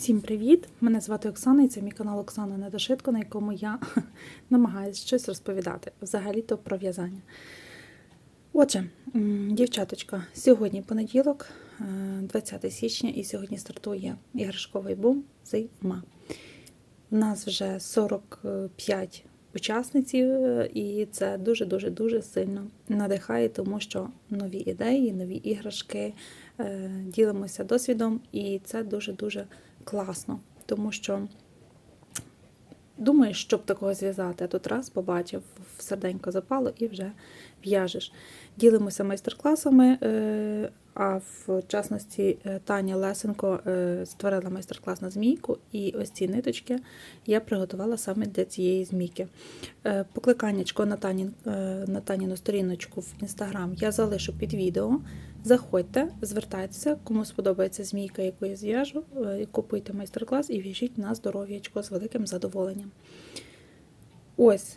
Всім привіт! Мене звати Оксана і це мій канал Оксана Недошитко, на якому я намагаюся щось розповідати взагалі-то про в'язання. Отже, дівчаточка, сьогодні понеділок, е, 20 січня, і сьогодні стартує іграшковий бум зима. У нас вже 45 учасниць, е, і це дуже-дуже дуже сильно надихає, тому що нові ідеї, нові іграшки, е, ділимося досвідом, і це дуже-дуже класно, тому що думаєш, щоб такого зв'язати, а тут раз побачив, в серденько запало і вже в'яжеш. Ділимося майстер-класами, е, а в частності е, Таня Лесенко е, створила майстер-клас на змійку, і ось ці ниточки я приготувала саме для цієї змійки. Е, Покликаннячко на, Тані, на Таніну сторіночку в інстаграм я залишу під відео. Заходьте, звертайтеся, кому сподобається змійка, яку я зв'яжу, купуйте майстер-клас і в'яжіть на здоров'ячко з великим задоволенням. Ось,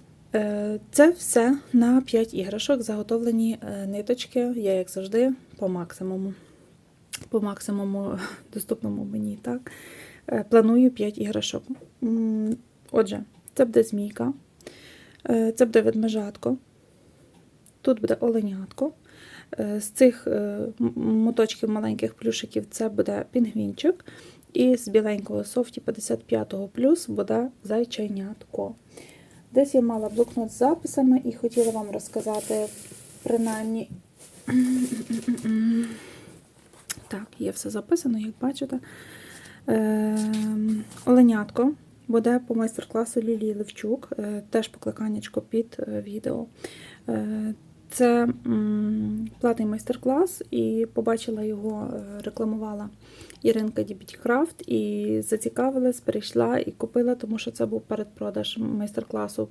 це все на 5 іграшок, заготовлені ниточки, я, як завжди, по максимуму. По максимуму доступному мені, так. Е, Планую 5 іграшок. Отже, це буде змійка, е, це буде ведмежатко, тут буде оленятко. Е, З цих моточків маленьких плюшиків це буде пінгвінчик. І з біленького софті 55-го плюс буде зайченятко. Десь я мала блокнот з записами і хотіла вам розказати принаймні. Так, є все записано, як бачите. Ем, Оленятко буде по майстер-класу Лілії Левчук, е, теж покликаннячко під е, відео. Е, Це платний майстер-клас, і побачила його, е, рекламувала Іринка Дібітікрафт і зацікавилась, перейшла і купила, тому що це був передпродаж майстер-класу.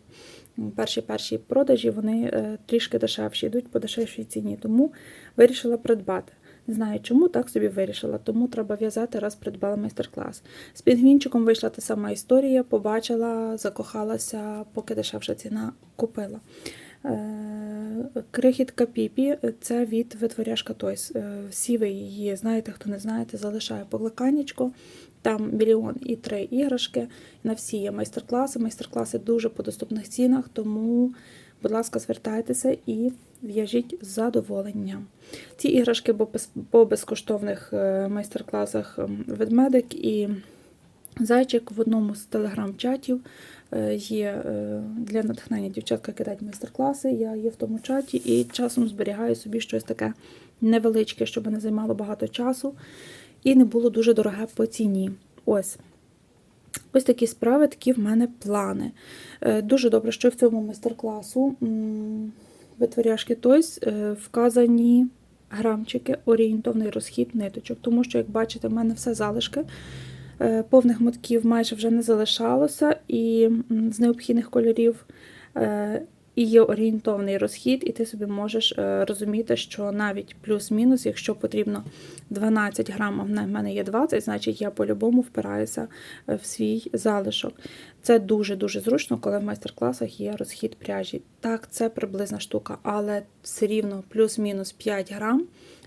Перші перші продажі вони е, трішки дешевші, йдуть по дешевшій ціні, тому вирішила придбати. Не знаю чому, так собі вирішила, тому треба в'язати, раз придбала майстер-клас. З пінгвінчиком вийшла та сама історія, побачила, закохалася, поки дешевша ціна купила. Крихітка Піпі це від витворяшка Тойс. Е, Всі ви її знаєте, хто не знаєте, залишаю покликаннячко. Там мільйон і три іграшки. На всі є майстер-класи. Майстер-класи дуже по доступних цінах, тому, будь ласка, звертайтеся і в'яжіть з задоволенням. Ці іграшки по безкоштовних е, майстер-класах ем, ведмедик і зайчик в одному з телеграм-чатів є е, для натхнення дівчатка кидають майстер-класи. Я є в тому чаті і часом зберігаю собі щось таке невеличке, щоб не займало багато часу і не було дуже дороге по ціні. Ось. Ось такі справи, такі в мене плани. Е, Дуже добре, що в цьому майстер-класу витворяшки Тойс е, вказані грамчики, орієнтовний розхід ниточок. Тому що, як бачите, в мене все залишки. Е, Повних мотків майже вже не залишалося, і з необхідних кольорів е, і є орієнтовний розхід, і ти собі можеш е, розуміти, що навіть плюс-мінус, якщо потрібно 12 грам, а в мене є 20, значить я по-любому впираюся в свій залишок. Це дуже-дуже зручно, коли в майстер-класах є розхід пряжі. Так, це приблизна штука, але все рівно плюс-мінус 5 грам.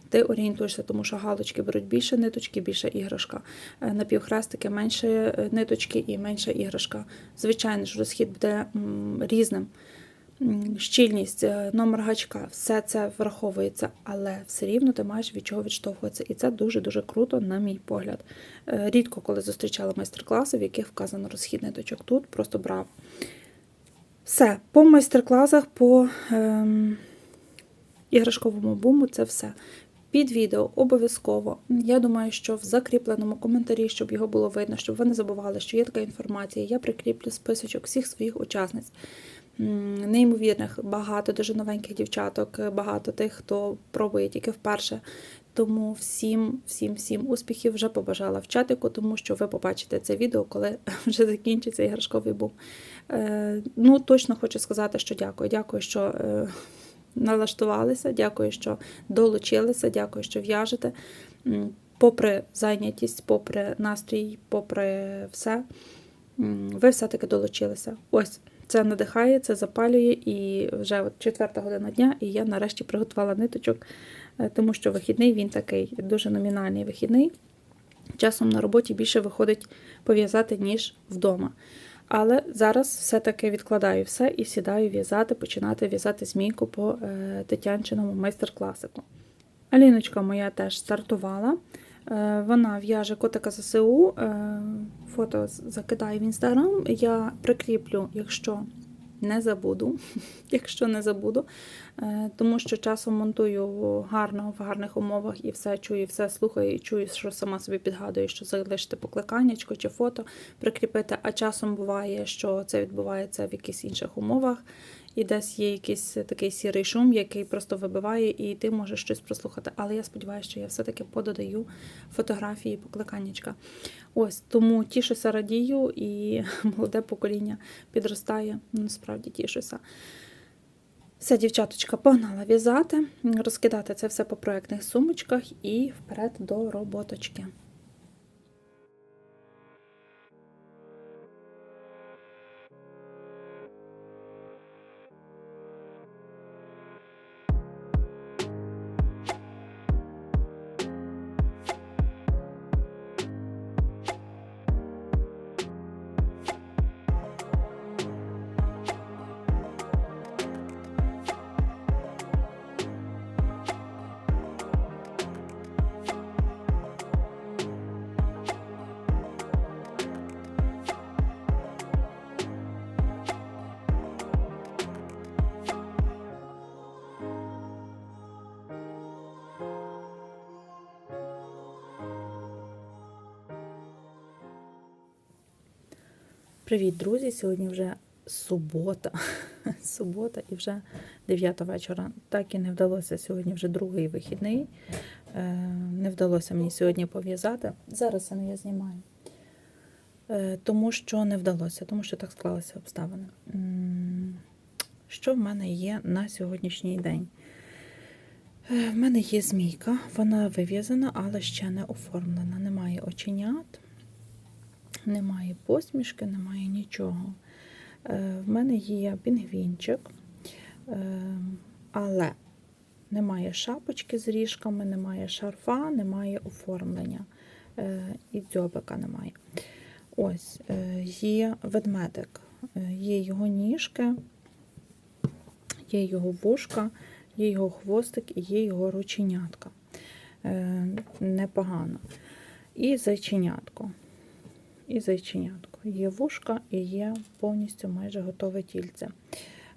Ти орієнтуєшся, тому що галочки беруть більше ниточки, більше іграшка. Е, Напівхрестики менше е, ниточки і менша іграшка. Звичайно ж, розхід буде різним. Щільність, е, номер гачка, все це враховується, але все рівно ти маєш від чого відштовхуватися. І це дуже-дуже круто, на мій погляд. Рідко коли зустрічала майстер-класи, в яких вказано розхід ниточок. Тут просто брав. Все, по майстер-класах, по ем, іграшковому буму це все. Під відео обов'язково. Я думаю, що в закріпленому коментарі, щоб його було видно, щоб ви не забували, що є така інформація. Я прикріплю списочок всіх своїх учасниць. Неймовірних, багато дуже новеньких дівчаток, багато тих, хто пробує тільки вперше. Тому всім, всім, всім успіхів вже побажала в чатику, тому що ви побачите це відео, коли вже закінчиться іграшковий бум. Е, ну, точно хочу сказати, що дякую. Дякую, що е, налаштувалися, дякую, що долучилися, дякую, що в'яжете. Попри зайнятість, попри настрій, попри все, ви все-таки долучилися. Ось. Це надихає, це запалює, і вже от четверта година дня, і я нарешті приготувала ниточок, е, тому що вихідний він такий дуже номінальний вихідний. часом на роботі більше виходить пов'язати, ніж вдома. Але зараз все-таки відкладаю все і сідаю в'язати, починати в'язати змійку по е, Тетянчиному майстер-класику. Аліночка моя теж стартувала. Е, Вона в'яже котика ЗСУ, е, фото закидаю в інстаграм. Я прикріплю, якщо не забуду, якщо не забуду, Е, тому що часом монтую гарно в гарних умовах і все чую, все слухаю, і чую, що сама собі підгадую, що залишити покликаннячко чи фото прикріпити. А часом буває, що це відбувається в якихось інших умовах, і десь є якийсь такий сірий шум, який просто вибиває, і ти можеш щось прослухати. Але я сподіваюся, що я все-таки пододаю фотографії покликаннячка. Ось тому тішуся, радію, і молоде покоління підростає. Насправді тішуся. Все, дівчаточка, погнала в'язати, розкидати це все по проектних сумочках і вперед до роботочки. Привіт, друзі! Сьогодні вже субота. Субота і вже 9 вечора. Так і не вдалося сьогодні вже другий вихідний. Е, Не вдалося мені сьогодні пов'язати. Зараз я не знімаю. Е, Тому що не вдалося, тому що так склалися обставини. Що в мене є на сьогоднішній день? Е, В мене є змійка, вона вив'язана, але ще не оформлена. Немає оченят. Немає посмішки, немає нічого. Е, В мене є пінгвінчик, е, але немає шапочки з ріжками, немає шарфа, немає оформлення е, і дзьобика немає. Ось є ведмедик, є його ніжки, є його вушка, є його хвостик і є його рученятка. Непогано. І зайченятко і зайченятко. Є вушка і є повністю майже готове тільце.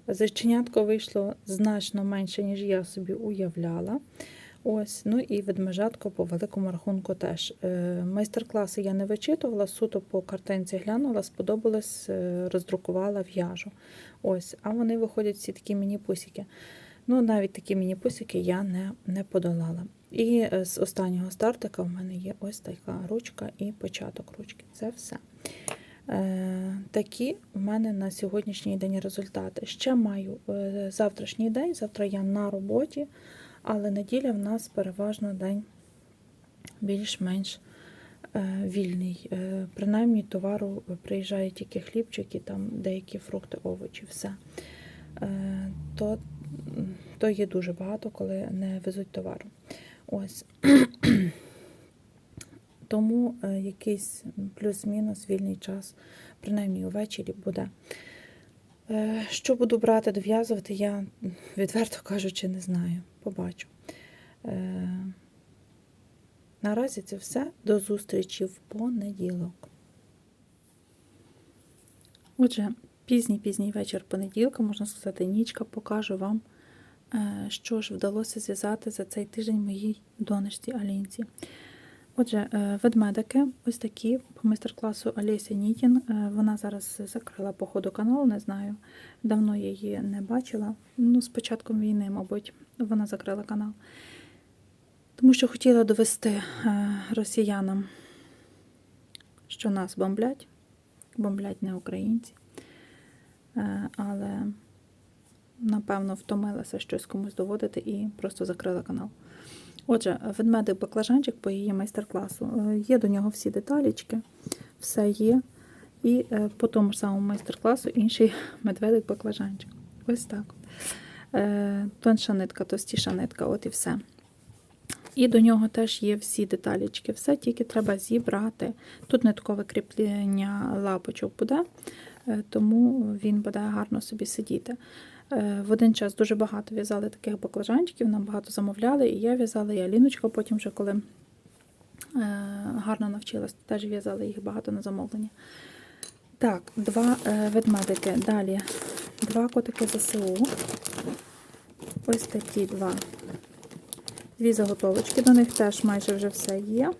Зайченятко вийшло значно менше, ніж я собі уявляла. Ось, ну і ведмежатко по великому рахунку теж. Е, Майстер-класи я не вичитувала, суто по картинці глянула, сподобалось, е, роздрукувала в'яжу. Ось, а вони виходять всі такі міні-пусики. Ну, навіть такі міні-пусики я не, не подолала. І е, з останнього стартика в мене є ось така ручка і початок ручки. Це все. Е, такі в мене на сьогоднішній день результати. Ще маю е, завтрашній день, завтра я на роботі, але неділя в нас переважно день більш-менш вільний. Принаймні товару приїжджає тільки хлібчик і там деякі фрукти, овочі, все. То, то є дуже багато, коли не везуть товару. Ось. Тому е, якийсь плюс-мінус вільний час, принаймні увечері буде. Е, Що буду брати, дов'язувати, я відверто кажучи, не знаю. Побачу. Е, Наразі це все. До зустрічі в понеділок. Отже, пізній-пізній вечір понеділка, можна сказати, нічка, покажу вам, що ж вдалося зв'язати за цей тиждень моїй донечці Алінці. Отже, е, ведмедики, ось такі по майстер-класу Олеся Нітін. Е, Вона зараз закрила по ходу канал, не знаю. Давно я її не бачила. Ну, з початком війни, мабуть, вона закрила канал. Тому що хотіла довести е, росіянам, що нас бомблять. Бомблять не українці. Е, Але, напевно, втомилася щось комусь доводити і просто закрила канал. Отже, ведмедик баклажанчик по її майстер-класу. Е, Є до нього всі деталічки, все є. І е, по тому ж самому майстер-класу інший медведик баклажанчик. Ось так. Е, Тонша нитка, товстіша нитка, от і все. І до нього теж є всі деталічки. Все тільки треба зібрати. Тут ниткове кріплення лапочок буде, тому він буде гарно собі сидіти. Е, В один час дуже багато в'язали таких баклажанчиків, нам багато замовляли, і я в'язала, і Аліночка потім вже коли е, гарно навчилась, теж в'язала їх багато на замовлення. Так, два е, ведмедики. Далі два котики ЗСУ. Ось такі два. Дві заготовочки. До них теж майже вже все є.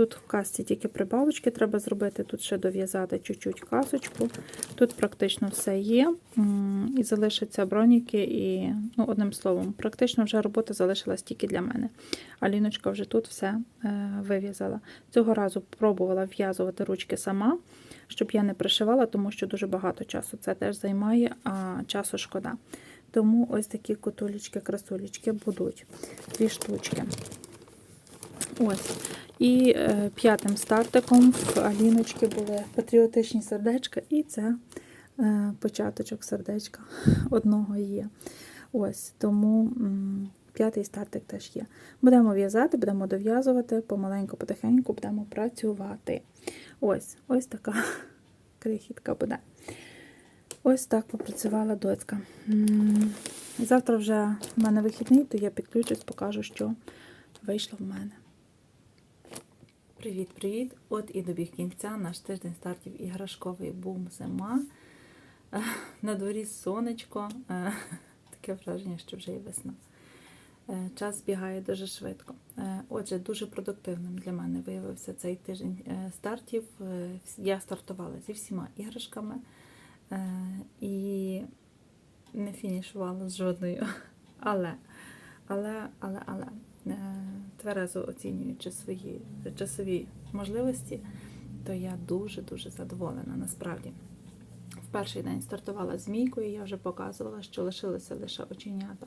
Тут в касті тільки прибавочки треба зробити, тут ще дов'язати чуть-чуть касочку. Тут практично все є. І залишаться броніки, і, ну, одним словом, практично вже робота залишилась тільки для мене. Аліночка вже тут все е, вив'язала. Цього разу пробувала в'язувати ручки сама, щоб я не пришивала, тому що дуже багато часу це теж займає, а часу шкода. Тому ось такі котулечки, красулечки будуть. Дві штучки. Ось. І е, п'ятим стартиком в Аліночки були патріотичні сердечка, і це е, початочок сердечка одного є. Ось, тому п'ятий стартик теж є. Будемо в'язати, будемо дов'язувати, помаленьку, потихеньку будемо працювати. Ось, ось така крихітка буде. Ось так попрацювала доцька. Завтра вже в мене вихідний, то я підключусь, покажу, що вийшло в мене. Привіт-привіт! От і добіг кінця наш тиждень стартів іграшковий бум зима. На дворі сонечко. Е, Таке враження, що вже є весна. Е, Час збігає дуже швидко. Е, Отже, дуже продуктивним для мене виявився цей тиждень стартів. Я стартувала зі всіма іграшками і не фінішувала з жодною. Але, але, але, але тверезо оцінюючи свої часові можливості, то я дуже-дуже задоволена насправді. В перший день стартувала змійкою, я вже показувала, що лишилися лише оченята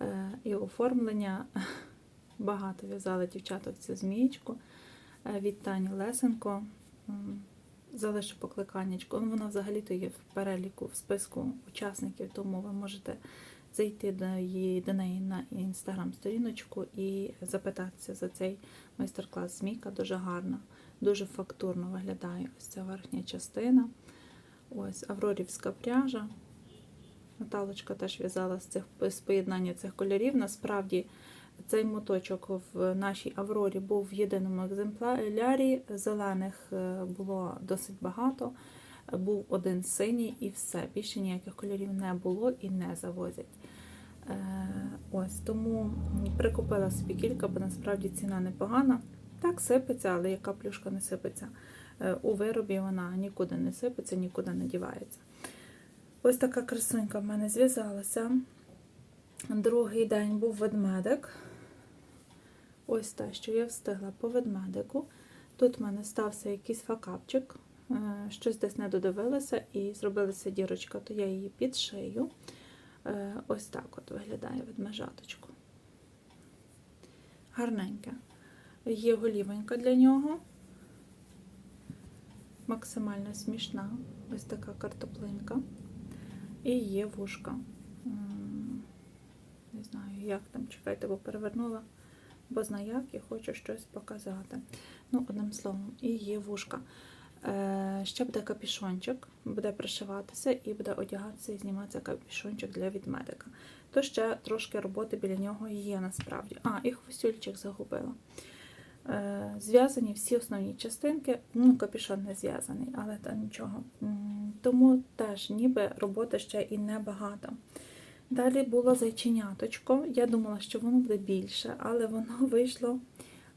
е, і оформлення. Багато в'язали дівчата в цю змієчку е, від Тані Лесенко. Залишу покликаннячко. Ну, Вона взагалі-то є в переліку, в списку учасників, тому ви можете зайти до, її, до неї на інстаграм-сторіночку і запитатися за цей майстер-клас змійка. Дуже гарно, дуже фактурно виглядає ось ця верхня частина. Ось Аврорівська пряжа. Наталочка теж в'язала з цих з поєднання цих кольорів. Насправді цей моточок в нашій Аврорі був в єдиному екземплярі. Зелених е, було досить багато. Був один синій і все. Більше ніяких кольорів не було і не завозять. Е, Ось тому прикупила собі кілька, бо насправді ціна непогана. Так сипеться, але яка плюшка не сипеться. Е, У виробі вона нікуди не сипеться, нікуди не дівається. Ось така красунька в мене зв'язалася. Другий день був ведмедик. Ось те, що я встигла по ведмедику. Тут в мене стався якийсь факапчик, е, щось десь не додивилася і зробилася дірочка, то я її підшию. Е, Ось так от виглядає ведмежаточку. Гарненьке. Є голівенька для нього. Максимально смішна. Ось така картоплинка. І є вушка. Не знаю, як там, чекайте, бо перевернула, бо знаю як і хочу щось показати. Ну, одним словом, і є вушка. Е, ще буде капішончик, буде пришиватися і буде одягатися і зніматися капішончик для відмедика. То ще трошки роботи біля нього є насправді. А, і хвостюльчик загубила. Е, Зв'язані всі основні частинки, ну, капішон не зв'язаний, але та нічого. Тому теж ніби роботи ще і небагато. Далі було зайченяточко. Я думала, що воно буде більше, але воно вийшло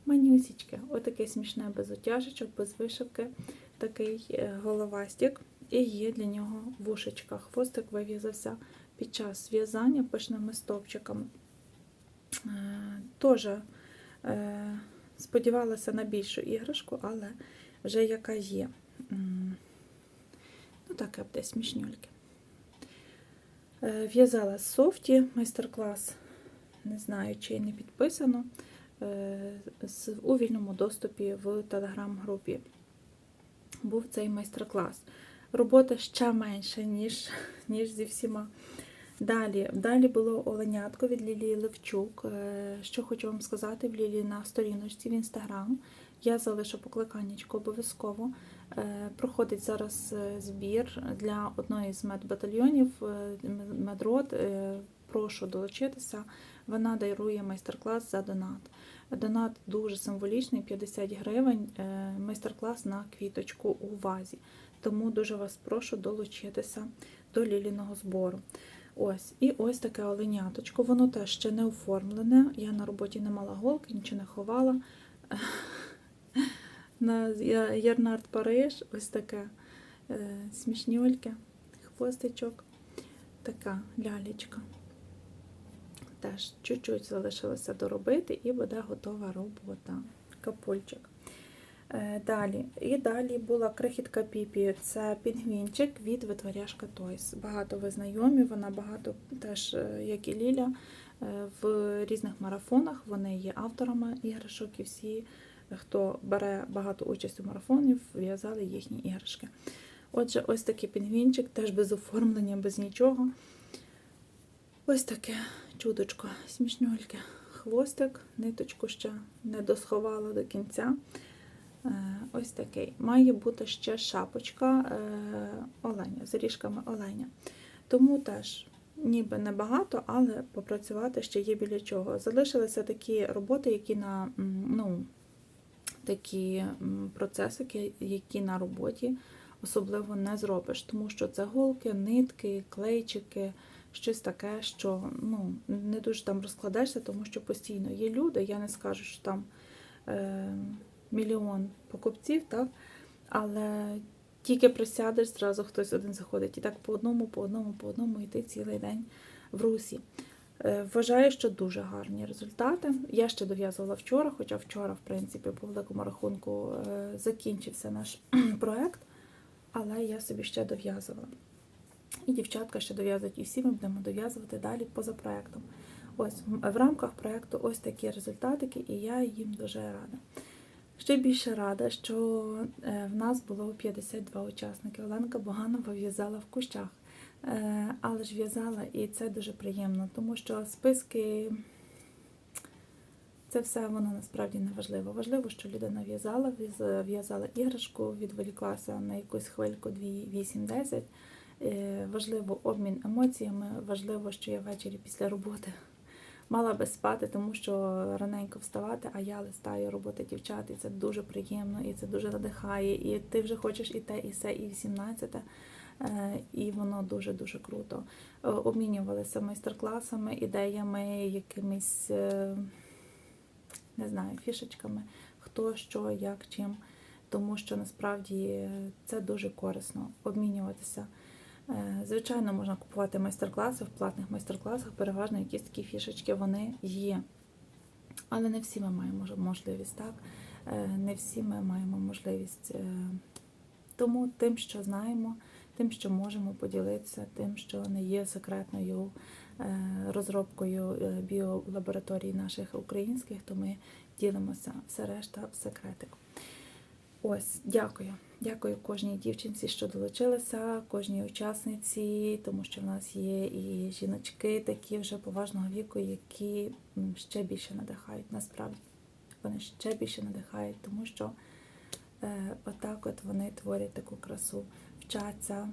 манюсічке. Отаке смішне без отяжечок, без вишивки, такий е, головастик. І є для нього вушечка. Хвостик вив'язався під час в'язання пишними стовпчиками. Е, Теж е, сподівалася на більшу іграшку, але вже яка є. Ну, таке буде смішнюльке. Е, В'язала з софті майстер-клас. Не знаю, чи не підписано. Е, У вільному доступі в телеграм-групі був цей майстер-клас. Робота ще менша, ніж, ніж зі всіма Далі, далі було оленятко від Лілії Левчук. Е, Що хочу вам сказати, в Лілії на сторіночці в інстаграм. Я залишу покликаннячко обов'язково. Е, Проходить зараз збір для одної з медбатальйонів м- медрот. Е, Прошу долучитися. Вона дарує майстер-клас за донат. Донат дуже символічний 50 гривень. е, Майстер-клас на квіточку у вазі. Тому дуже вас прошу долучитися до ліліного збору. Ось, і ось таке оленяточко. Воно теж ще не оформлене. Я на роботі не мала голки, нічого не ховала. На Ярнард Париж, ось таке е, смішнюльке, хвостичок, така лялечка. Теж чуть-чуть залишилося доробити і буде готова робота. Капульчик. Е, Далі. І далі була крихітка Піпі. Це пінгвінчик від витворяшка Тойс. Багато ви знайомі, вона багато теж, е, як і Ліля, е, в різних марафонах. Вони є авторами іграшок і всі, хто бере багато участь у марафонів, в'язали їхні іграшки. Отже, ось такий пінгвінчик, теж без оформлення, без нічого. Ось таке чудочко, смішнюльке. Хвостик, ниточку ще не досховала до кінця. Е, Ось такий. Має бути ще шапочка е, оленя, з ріжками оленя. Тому теж ніби небагато, але попрацювати ще є біля чого. Залишилися такі роботи, які на ну, такі м, процесики, які на роботі особливо не зробиш, тому що це голки, нитки, клейчики, щось таке, що ну, не дуже там розкладаєшся, тому що постійно є люди. Я не скажу, що там е, мільйон покупців, так? але тільки присядеш, зразу хтось один заходить. І так по одному, по одному, по одному йти цілий день в русі. Е, Вважаю, що дуже гарні результати. Я ще дов'язувала вчора, хоча вчора, в принципі, по великому рахунку е, закінчився наш проект, але я собі ще дов'язувала. І дівчатка ще дов'язують, і всі ми будемо дов'язувати далі поза проектом. Ось в рамках проекту ось такі результатики, і я їм дуже рада. Ще більше рада, що е, в нас було 52 учасники. Оленка Боганова в'язала в кущах, Е, але ж в'язала, і це дуже приємно, тому що списки це все воно насправді не важливо. Важливо, що людина в'язала, в'язала іграшку, відволіклася на якусь хвильку 2-8-10. Е, Важливо обмін емоціями, важливо, що я ввечері після роботи мала би спати, тому що раненько вставати, а я листаю роботи дівчат, і це дуже приємно, і це дуже надихає. І ти вже хочеш і те, і все, і 18. Е, І воно дуже-дуже круто. Е, Обмінювалися майстер-класами, ідеями, якимись, е, не знаю, фішечками, хто що, як, чим. Тому що насправді е, це дуже корисно обмінюватися. Е, Звичайно, можна купувати майстер-класи в платних майстер-класах, переважно якісь такі фішечки вони є. Але не всі ми маємо можливість, так? Е, Не всі ми маємо можливість. е, Тому тим, що знаємо, тим, що можемо поділитися, тим, що не є секретною розробкою біолабораторій наших українських, то ми ділимося все решта в секретику. Ось, дякую. Дякую кожній дівчинці, що долучилася, кожній учасниці, тому що в нас є і жіночки такі вже поважного віку, які ще більше надихають. Насправді вони ще більше надихають, тому що е, отак от вони творять таку красу, вчаться.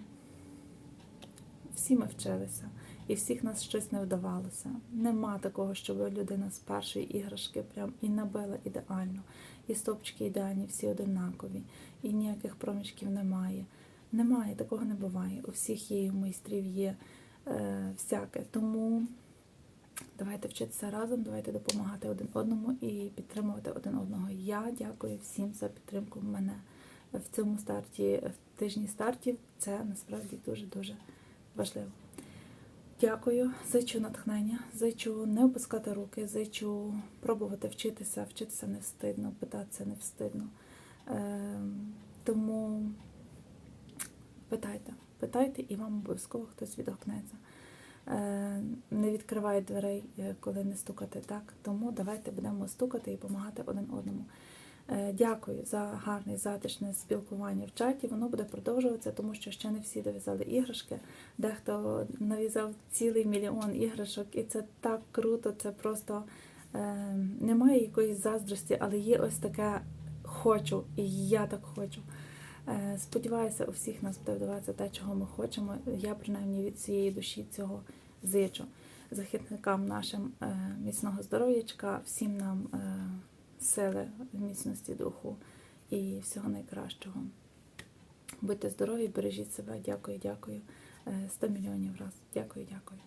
Всі ми вчилися, і всіх нас щось не вдавалося. Нема такого, щоб людина з першої іграшки прям і набила ідеально, і стопчики ідеальні, всі одинакові, і ніяких проміжків немає. Немає, такого не буває. У всіх є у майстрів є е, всяке. Тому давайте вчитися разом, давайте допомагати один одному і підтримувати один одного. Я дякую всім за підтримку мене в цьому старті, в тижні стартів. Це насправді дуже-дуже важливо. Дякую, зичу натхнення, зичу не опускати руки, зичу пробувати вчитися, вчитися не встидно, питатися не встидно. Ем, тому питайте, питайте, і вам обов'язково хтось відгукнеться. Е, Не відкриває дверей, е, коли не стукати так. Тому давайте будемо стукати і допомагати один одному. Е, Дякую за гарне затишне спілкування в чаті. Воно буде продовжуватися, тому що ще не всі дов'язали іграшки. Дехто нав'язав цілий мільйон іграшок, і це так круто. Це просто е, немає якоїсь заздрості, але є ось таке хочу, і я так хочу. Е, Сподіваюся, у всіх нас буде вдаватися те, чого ми хочемо. Я принаймні від цієї душі цього зичу. Захисникам нашим е, міцного здоров'ячка, всім нам е, сили, міцності духу і всього найкращого. Будьте здорові, бережіть себе. Дякую, дякую. Е, 100 мільйонів раз. Дякую, дякую.